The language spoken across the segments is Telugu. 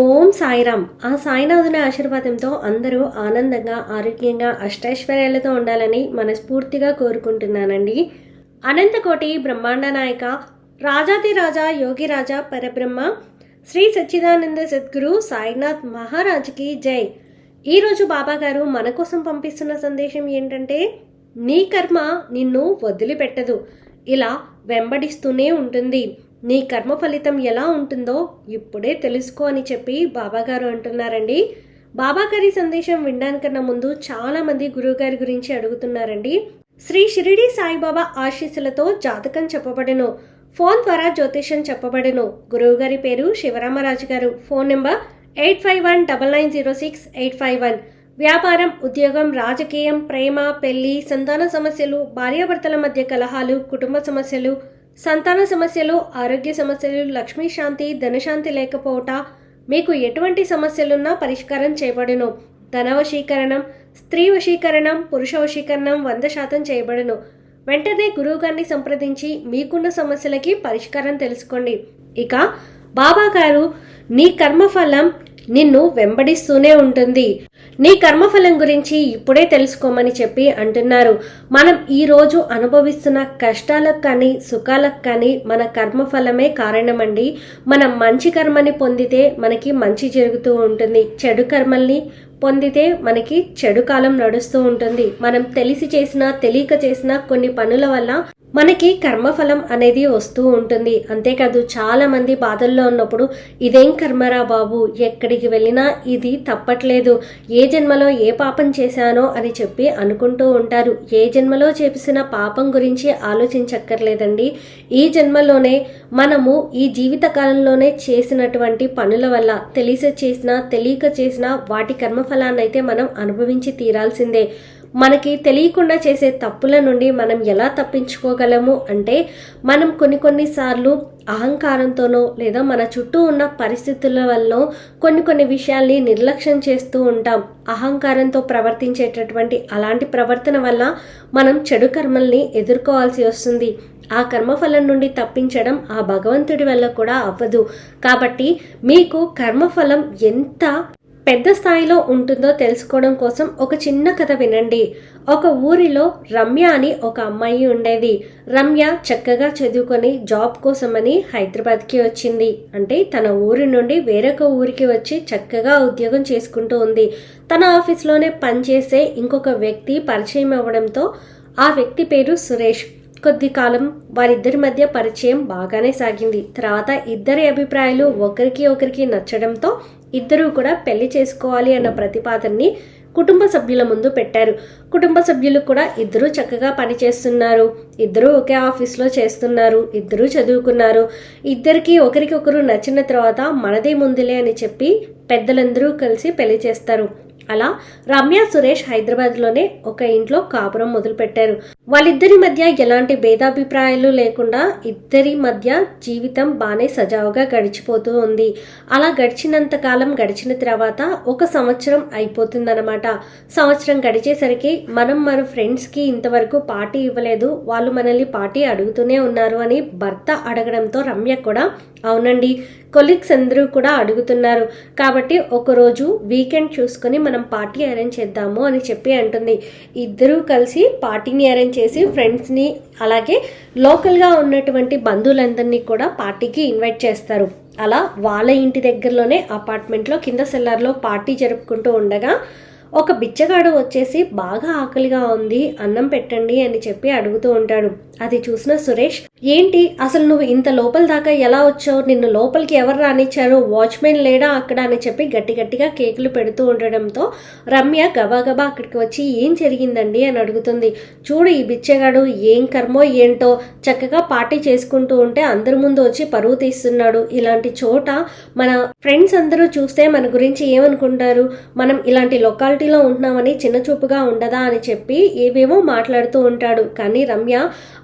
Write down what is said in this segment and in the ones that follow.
ఓం సాయిరామ్. ఆ సాయినాథుని ఆశీర్వాదంతో అందరూ ఆనందంగా ఆరోగ్యంగా అష్టైశ్వర్యాలతో ఉండాలని మనస్ఫూర్తిగా కోరుకుంటున్నానండి. అనంతకోటి బ్రహ్మాండ నాయక రాజాది రాజా యోగిరాజా పరబ్రహ్మ శ్రీ సచ్చిదానంద సద్గురు సాయినాథ్ మహారాజ్కి జై. ఈరోజు బాబాగారు మన కోసం పంపిస్తున్న సందేశం ఏంటంటే నీ కర్మ నిన్ను వదిలిపెట్టదు. ఇలా వెంబడిస్తూనే ఉంటుంది. నీ కర్మ ఫలితం ఎలా ఉంటుందో ఇప్పుడే తెలుసుకో అని చెప్పి బాబాగారు అంటున్నారండి. బాబాగారి సందేశం వినడానికన్నా ముందు చాలా మంది గురువుగారి గురించి అడుగుతున్నారండి. శ్రీ షిరిడి సాయిబాబా ఆశీస్సులతో జాతకం చెప్పబడెను. ఫోన్ ద్వారా జ్యోతిషం చెప్పబడెను. గురువుగారి పేరు శివరామరాజు గారు. Phone number eight five one double nine zero six eight five one. వ్యాపారం ఉద్యోగం రాజకీయం ప్రేమ పెళ్ళి సంతాన సమస్యలు భార్యాభర్తల మధ్య కలహాలు కుటుంబ సమస్యలు సంతాన సమస్యలు ఆరోగ్య సమస్యలు లక్ష్మీ శాంతి ధనశాంతి లేకపోవట మీకు ఎటువంటి సమస్యలున్నా పరిష్కారం చేయబడును. ధన వశీకరణం స్త్రీ వశీకరణం పురుష వశీకరణం వంద శాతం చేయబడును. వెంటనే గురువుగారిని సంప్రదించి మీకున్న సమస్యలకి పరిష్కారం తెలుసుకోండి. ఇక బాబా గారు నీ కర్మఫలం నిన్ను వెంబడిస్తూనే ఉంటుంది. నీ కర్మఫలం గురించి ఇప్పుడే తెలుసుకోమని చెప్పి అంటున్నారు. మనం ఈరోజు అనుభవిస్తున్న కష్టాలకు కానీ సుఖాలకు కానీ మన కర్మఫలమే కారణమండి. మనం మంచి కర్మని పొందితే మనకి మంచి జరుగుతూ ఉంటుంది. చెడు కర్మల్ని పొందితే మనకి చెడు కాలం నడుస్తూ ఉంటుంది. మనం తెలిసి చేసిన తెలియక చేసిన కొన్ని పనుల వల్ల మనకి కర్మఫలం అనేది వస్తూ ఉంటుంది. అంతేకాదు చాలా మంది బాధల్లో ఉన్నప్పుడు ఇదేం కర్మరా బాబు? ఎక్కడికి వెళ్ళినా ఇది తప్పట్లేదు. ఏ జన్మలో ఏ పాపం చేశానో అని చెప్పి అనుకుంటూ ఉంటారు. ఏ జన్మలో చేసిన పాపం గురించి ఆలోచించక్కర్లేదండి. ఈ జన్మలోనే మనము ఈ జీవిత కాలంలోనే చేసినటువంటి పనుల వల్ల తెలిసి చేసినా తెలియక చేసినా వాటి కర్మఫలాన్ని అయితే మనం అనుభవించి తీరాల్సిందే. మనకి తెలియకుండా చేసే తప్పుల నుండి మనం ఎలా తప్పించుకోగలము అంటే మనం కొన్ని కొన్నిసార్లు అహంకారంతోనో లేదా మన చుట్టూ ఉన్న పరిస్థితుల వల్ల కొన్ని కొన్ని విషయాల్ని నిర్లక్ష్యం చేస్తూ ఉంటాం. అహంకారంతో ప్రవర్తించేటటువంటి అలాంటి ప్రవర్తన వల్ల మనం చెడు కర్మల్ని ఎదుర్కోవాల్సి వస్తుంది. ఆ కర్మఫలం నుండి తప్పించడం ఆ భగవంతుడి వల్ల కూడా అవ్వదు. కాబట్టి మీకు కర్మఫలం ఎంత పెద్ద స్థాయిలో ఉంటుందో తెలుసుకోవడం కోసం ఒక చిన్న కథ వినండి. ఒక ఊరిలో రమ్య అని ఒక అమ్మాయి ఉండేది. రమ్య చక్కగా చదువుకొని జాబ్ కోసమని హైదరాబాద్కి వచ్చింది. అంటే తన ఊరి నుండి వేరొక ఊరికి వచ్చి చక్కగా ఉద్యోగం చేసుకుంటూ ఉంది. తన ఆఫీస్లోనే పనిచేసే ఇంకొక వ్యక్తి పరిచయం అవ్వడంతో ఆ వ్యక్తి పేరు సురేష్. కొద్ది కాలం వారిద్దరి మధ్య పరిచయం బాగానే సాగింది. తర్వాత ఇద్దరి అభిప్రాయాలు ఒకరికి ఒకరికి నచ్చడంతో ఇద్దరూ కూడా పెళ్ళి చేసుకోవాలి అన్న ప్రతిపాదనని కుటుంబ సభ్యుల ముందు పెట్టారు. కుటుంబ సభ్యులు కూడా ఇద్దరూ చక్కగా పనిచేస్తున్నారు. ఇద్దరూ ఒకే ఆఫీస్లో చేస్తున్నారు. ఇద్దరూ చదువుకున్నారు. ఇద్దరికి ఒకరికొకరు నచ్చిన తర్వాత మనదే ముందులే అని చెప్పి పెద్దలందరూ కలిసి పెళ్ళి చేస్తారు. అలా రమ్య సురేష్ హైదరాబాద్లోనే ఒక ఇంట్లో కాపురం మొదలుపెట్టారు. వాళ్ళిద్దరి మధ్య ఎలాంటి భేదాభిప్రాయాలు లేకుండా ఇద్దరి మధ్య జీవితం బాగానే సజావుగా గడిచిపోతూ ఉంది. అలా గడిచినంత కాలం గడిచిన తర్వాత ఒక సంవత్సరం అయిపోతుందన్నమాట. సంవత్సరం గడిచేసరికి మనం మన ఫ్రెండ్స్కి ఇంతవరకు పార్టీ ఇవ్వలేదు. వాళ్ళు మనల్ని పార్టీ అడుగుతూనే ఉన్నారు అని భర్త అడగడంతో రమ్య కూడా అవునండి కొలీగ్స్ అందరూ కూడా అడుగుతున్నారు. కాబట్టి ఒకరోజు వీకెండ్ చూసుకొని మనం పార్టీ అరేంజ్ చేద్దాము అని చెప్పి అంటుంది. ఇద్దరూ కలిసి పార్టీని అరేంజ్ చేసి ఫ్రెండ్స్ని అలాగే లోకల్గా ఉన్నటువంటి బంధువులందరినీ కూడా పార్టీకి ఇన్వైట్ చేస్తారు. అలా వాళ్ళ ఇంటి దగ్గరలోనే అపార్ట్మెంట్లో కింద సెల్లార్లో పార్టీ జరుపుకుంటూ ఉండగా ఒక బిచ్చగాడు వచ్చేసి బాగా ఆకలిగా ఉంది అన్నం పెట్టండి అని చెప్పి అడుగుతూ ఉంటాడు. అది చూసిన సురేష్ ఏంటి? అసలు నువ్వు ఇంత లోపల దాకా ఎలా వచ్చావు? నిన్ను లోపలికి ఎవరు రానిచ్చారు? వాచ్మెన్ లేడా అక్కడ? అని చెప్పి గట్టి గట్టిగా కేకులు పెడుతూ ఉండడంతో రమ్య గబాగబా అక్కడికి వచ్చి ఏం జరిగిందండి? అని అడుగుతుంది. చూడు ఈ బిచ్చగాడు ఏం కర్మో ఏంటో చక్కగా పార్టీ చేసుకుంటూ ఉంటే అందరి ముందు వచ్చి పరువు తీస్తున్నాడు. ఇలాంటి చోట మన ఫ్రెండ్స్ అందరూ చూస్తే మన గురించి ఏమనుకుంటారు? మనం ఇలాంటి లొకాలిటీలో ఉంటున్నామని చిన్నచూపుగా ఉండదా అని చెప్పి ఏవేవో మాట్లాడుతూ ఉంటాడు. కానీ రమ్య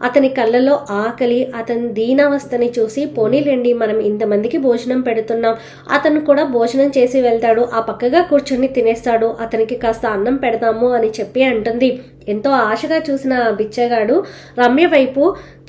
అతని కళ్ళలో ఆకలి అతని దీనావస్థని చూసి పోనీలేండి మనం ఇంతమందికి భోజనం పెడుతున్నాం. అతను కూడా భోజనం చేసి వెళ్తాడు. ఆ పక్కగా కూర్చొని తినేస్తాడు. అతనికి కాస్త అన్నం పెడదాము అని చెప్పి అంటుంది. ఎంతో ఆశగా చూసిన బిచ్చగాడు రమ్య వైపు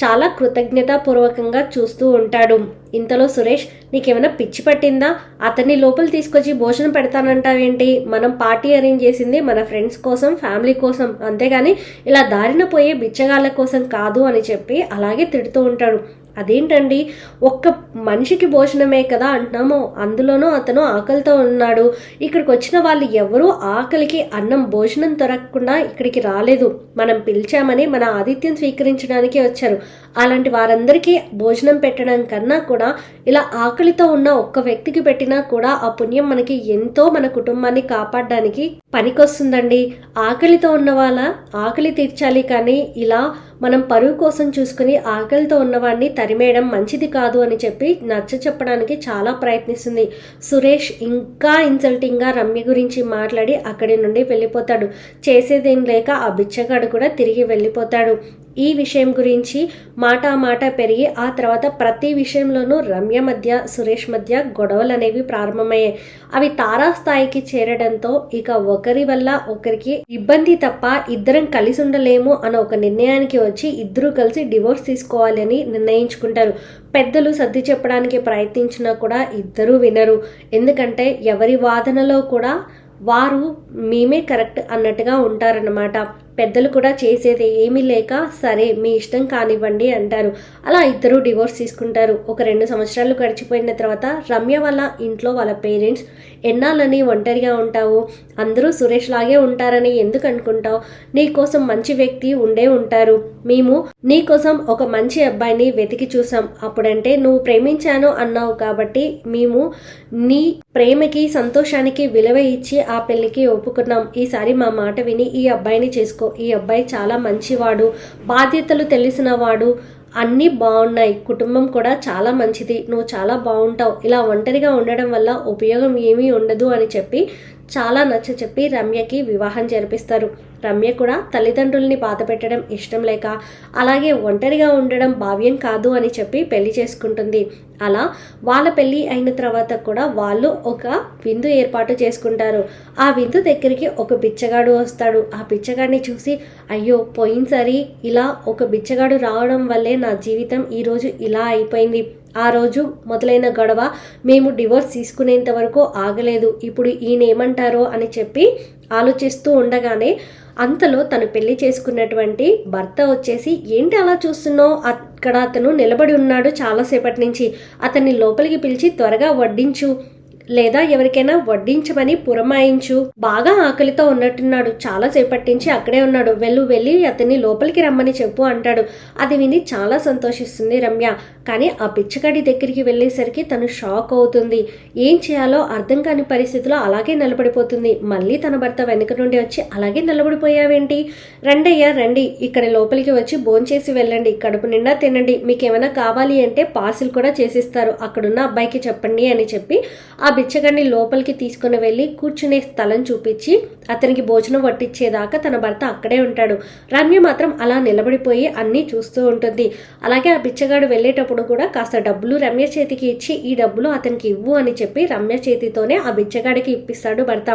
చాలా కృతజ్ఞతాపూర్వకంగా చూస్తూ ఉంటాడు. ఇంతలో సురేష్ నీకేమైనా పిచ్చి పట్టిందా? అతన్ని లోపల తీసుకొచ్చి భోజనం పెడతానంటావేంటి? మనం పార్టీ అరేంజ్ చేసింది మన ఫ్రెండ్స్ కోసం ఫ్యామిలీ కోసం. అంతేగాని ఇలా దారిన పోయే బిచ్చగాళ్ళ కోసం కాదు అని చెప్పి అలాగే తిడుతూ ఉంటాడు. అదేంటండి? ఒక్క మనిషికి భోజనమే కదా అంటున్నాము అందులోనూ అతను ఆకలితో ఉన్నాడు. ఇక్కడికి వచ్చిన వాళ్ళు ఎవరూ ఆకలికి అన్నం భోజనం దొరకకుండా ఇక్కడికి రాలేదు. మనం పిలిచామని మన ఆతిథ్యం స్వీకరించడానికి వచ్చారు. అలాంటి వారందరికీ భోజనం పెట్టడం కన్నా కూడా ఇలా ఆకలితో ఉన్న ఒక్క వ్యక్తికి పెట్టినా కూడా ఆ పుణ్యం మనకి ఎంతో మన కుటుంబాన్ని కాపాడడానికి పనికొస్తుందండి. ఆకలితో ఉన్న వాళ్ళ ఆకలి తీర్చాలి కానీ ఇలా మనం పరువు కోసం చూసుకుని ఆకలితో ఉన్నవాడిని తరిమేయడం మంచిది కాదు అని చెప్పి నచ్చ చెప్పడానికి చాలా ప్రయత్నిస్తుంది. సురేష్ ఇంకా ఇన్సల్టింగ్గా రమ్య గురించి మాట్లాడి అక్కడి నుండి వెళ్ళిపోతాడు. చేసేదేం లేక ఆ బిచ్చగాడు కూడా తిరిగి వెళ్ళిపోతాడు. ఈ విషయం గురించి మాట మాట పెరిగి ఆ తర్వాత ప్రతి విషయంలోనూ రమ్య మధ్య సురేష్ మధ్య గొడవలు అనేవి ప్రారంభమయ్యాయి. అవి తారాస్థాయికి చేరడంతో ఇక ఒకరి వల్ల ఒకరికి ఇబ్బంది తప్ప ఇద్దరం కలిసి ఉండలేము అన్న ఒక నిర్ణయానికి వచ్చి ఇద్దరూ కలిసి డివోర్స్ తీసుకోవాలి అని నిర్ణయించుకుంటారు. పెద్దలు సర్ది చెప్పడానికి ప్రయత్నించినా కూడా ఇద్దరూ వినరు. ఎందుకంటే ఎవరి వాదనలో కూడా వారు మేమే కరెక్ట్ అన్నట్టుగా ఉంటారన్నమాట. పెద్దలు కూడా చేసేది ఏమీ లేక సరే మీ ఇష్టం కానివ్వండి అంటారు. అలా ఇద్దరు డివోర్స్ తీసుకుంటారు. ఒక రెండు సంవత్సరాలు గడిచిపోయిన తర్వాత రమ్య వాళ్ళ ఇంట్లో వాళ్ళ పేరెంట్స్ ఎన్నాళ్ళని ఒంటరిగా ఉంటావు? అందరూ సురేష్ లాగే ఉంటారని ఎందుకు అనుకుంటావు? నీకోసం మంచి వ్యక్తి ఉండే ఉంటారు. మేము నీకోసం ఒక మంచి అబ్బాయిని వెతికి చూసాం అప్పుడంటే నువ్వు ప్రేమించాను అన్నావు కాబట్టి మేము నీ ప్రేమకి సంతోషానికి విలువ ఇచ్చి ఆ పెళ్ళికి ఒప్పుకున్నాం. ఈసారి మా మాట విని ఈ అబ్బాయిని చేసుకో. ఈ అబ్బాయి చాలా మంచివాడు. బాధ్యతలు తెలిసినవాడు అన్నీ బాగున్నాయి. కుటుంబం కూడా చాలా మంచిది. నువ్వు చాలా బాగుంటావు. ఇలా ఒంటరిగా ఉండడం వల్ల ఉపయోగం ఏమీ ఉండదు అని చెప్పి చాలా నచ్చ చెప్పి రమ్యకి వివాహం జరిపిస్తారు. రమ్య కూడా తల్లిదండ్రుల్ని బాధ పెట్టడం ఇష్టం లేక అలాగే ఒంటరిగా ఉండడం భావ్యం కాదు అని చెప్పి పెళ్ళి చేసుకుంటుంది. అలా వాళ్ళ పెళ్ళి అయిన తర్వాత కూడా వాళ్ళు ఒక విందు ఏర్పాటు చేసుకుంటారు. ఆ విందు దగ్గరికి ఒక బిచ్చగాడు వస్తాడు. ఆ బిచ్చగాడిని చూసి అయ్యో పోయినసారి ఇలా ఒక బిచ్చగాడు రావడం వల్లే నా జీవితం ఈరోజు ఇలా అయిపోయింది. ఆ రోజు మొదలైన గొడవ మేము డివోర్స్ తీసుకునేంత వరకు ఆగలేదు. ఇప్పుడు ఈయన ఏమంటారో అని చెప్పి ఆలోచిస్తూ ఉండగానే అంతలో తను పెళ్ళి చేసుకున్నటువంటి భర్త వచ్చేసి ఏంటి అలా చూస్తున్నావు? అక్కడ అతను నిలబడి ఉన్నాడు చాలాసేపటి నుంచి. అతన్ని లోపలికి పిలిచి త్వరగా వడ్డించు. లేదా ఎవరికైనా వడ్డించమని పురమాయించు. బాగా ఆకలితో ఉన్నట్టున్నాడు. చాలా సేపట్టించి అక్కడే ఉన్నాడు. వెళ్ళు వెళ్ళి అతన్ని లోపలికి రమ్మని చెప్పు అంటాడు. అది విని చాలా సంతోషిస్తుంది రమ్య. కానీ ఆ పిచ్చగాడి దగ్గరికి వెళ్ళేసరికి తను షాక్ అవుతుంది. ఏం చేయాలో అర్థం కాని పరిస్థితిలో అలాగే నిలబడిపోతుంది. మళ్ళీ తన భర్త వెనుక నుండి వచ్చి అలాగే నిలబడిపోయావేంటి? రండయ్యా రండి. ఇక్కడ లోపలికి వచ్చి భోంచేసి వెళ్ళండి. కడుపు నిండా తినండి. మీకు ఏమైనా కావాలి అంటే పార్సిల్ కూడా చేసిస్తారు. అక్కడున్న అబ్బాయికి చెప్పండి అని చెప్పి ఆ బిచ్చగాడిని లోపలికి తీసుకుని వెళ్ళి కూర్చునే స్థలం చూపించి అతనికి భోజనం వడ్డించేదాకా తన భర్త అక్కడే ఉంటాడు. రమ్య మాత్రం అలా నిలబడిపోయి అన్నీ చూస్తూ ఉంటుంది. అలాగే ఆ బిచ్చగాడు వెళ్ళేటప్పుడు కూడా కాస్త డబ్బులు రమ్య చేతికి ఇచ్చి ఈ డబ్బులు అతనికి ఇవ్వు అని చెప్పి రమ్య చేతితోనే ఆ బిచ్చగాడికి ఇప్పిస్తాడు భర్త.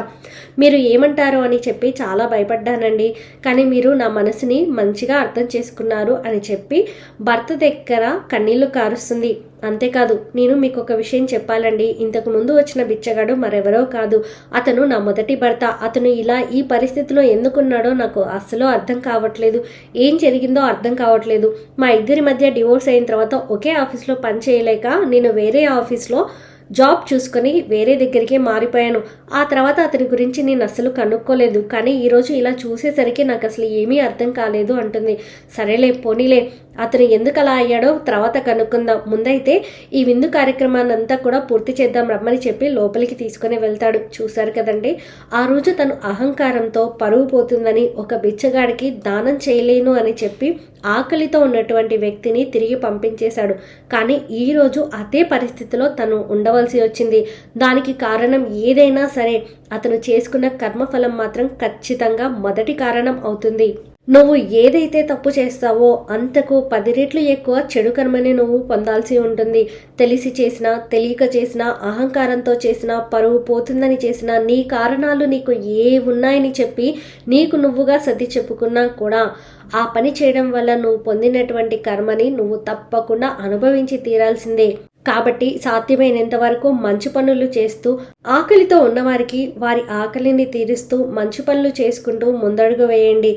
మీరు ఏమంటారు అని చెప్పి చాలా భయపడ్డానండి. కానీ మీరు నా మనసుని మంచిగా అర్థం చేసుకున్నారు అని చెప్పి భర్త దగ్గర కన్నీళ్ళు కారుస్తుంది. అంతేకాదు నేను మీకు ఒక విషయం చెప్పాలండి. ఇంతకు ముందు వచ్చిన బిచ్చగాడు మరెవరో కాదు. అతను నా మొదటి భర్త. అతను ఇలా ఈ పరిస్థితిలో ఎందుకున్నాడో నాకు అస్సలు అర్థం కావట్లేదు. ఏం జరిగిందో అర్థం కావట్లేదు. మా ఇద్దరి మధ్య డివోర్స్ అయిన తర్వాత ఒకే ఆఫీస్లో పని చేయలేక నేను వేరే ఆఫీస్లో జాబ్ చూసుకొని వేరే దగ్గరికి మారిపోయాను. ఆ తర్వాత అతని గురించి నేను అస్సలు కనుక్కోలేదు. కానీ ఈరోజు ఇలా చూసేసరికి నాకు అసలు ఏమీ అర్థం కాలేదు అంటుంది. సరేలే పోనీలే. అతను ఎందుకు అలా అయ్యాడో తర్వాత కనుక్కుందాం. ముందైతే ఈ విందు కార్యక్రమాన్ని అంతా కూడా పూర్తి చేద్దాం రమ్మని చెప్పి లోపలికి తీసుకుని వెళ్తాడు. చూశారు కదండి? ఆ రోజు తను అహంకారంతో పరువు పోతుందని ఒక బిచ్చగాడికి దానం చేయలేను అని చెప్పి ఆకలితో ఉన్నటువంటి వ్యక్తిని తిరిగి పంపించేశాడు. కానీ ఈరోజు అదే పరిస్థితిలో తను ఉండవలసి వచ్చింది. దానికి కారణం ఏదైనా సరే అతను చేసుకున్న కర్మఫలం మాత్రం ఖచ్చితంగా మొదటి కారణం అవుతుంది. నువ్వు ఏదైతే తప్పు చేస్తావో అంతకు పది రెట్లు ఎక్కువ చెడు కర్మని నువ్వు పొందాల్సి ఉంటుంది. తెలిసి చేసినా తెలియక చేసినా అహంకారంతో చేసినా పరువు పోతుందని చేసినా నీ కారణాలు నీకు ఏ ఉన్నాయని చెప్పి నీకు నువ్వుగా సర్ది చెప్పుకున్నా కూడా ఆ పని చేయడం వల్ల నువ్వు పొందినటువంటి కర్మని నువ్వు తప్పకుండా అనుభవించి తీరాల్సిందే. కాబట్టి సాధ్యమైనంత వరకు మంచి పనులు చేస్తూ ఆకలితో ఉన్నవారికి వారి ఆకలిని తీరుస్తూ మంచి పనులు చేసుకుంటూ ముందడుగు వేయండి.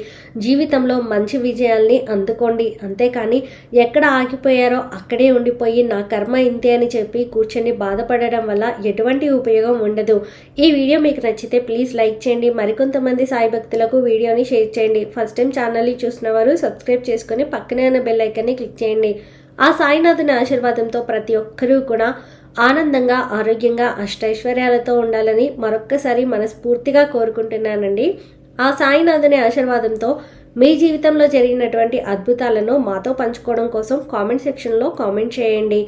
జీవితంలో మంచి విజయాల్ని అందుకోండి. అంతేకాని ఎక్కడ ఆగిపోయారో అక్కడే ఉండిపోయి నా కర్మ ఇంతే అని చెప్పి కూర్చొని బాధపడడం వల్ల ఎటువంటి ఉపయోగం ఉండదు. ఈ వీడియో మీకు నచ్చితే ప్లీజ్ లైక్ చేయండి. మరికొంతమంది సాయి భక్తులకు వీడియోని షేర్ చేయండి. ఫస్ట్ టైం ఛానల్ని చూసిన వారు సబ్స్క్రైబ్ చేసుకొని పక్కనే ఉన్న బెల్ ఐకాన్ని క్లిక్ చేయండి. ఆ సాయినాథుని ఆశీర్వాదంతో ప్రతి ఒక్కరూ కూడా ఆనందంగా ఆరోగ్యంగా అష్టైశ్వర్యాలతో ఉండాలని మరొక్కసారి మనస్ఫూర్తిగా కోరుకుంటున్నానండి. ఆ సాయినాథుని ఆశీర్వాదంతో మీ జీవితంలో జరిగినటువంటి అద్భుతాలను మాతో పంచుకోవడం కోసం కామెంట్ సెక్షన్లో కామెంట్ చేయండి.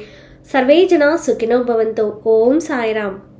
సర్వేజన సుఖినో భవంతో. ఓం సాయిరామ్.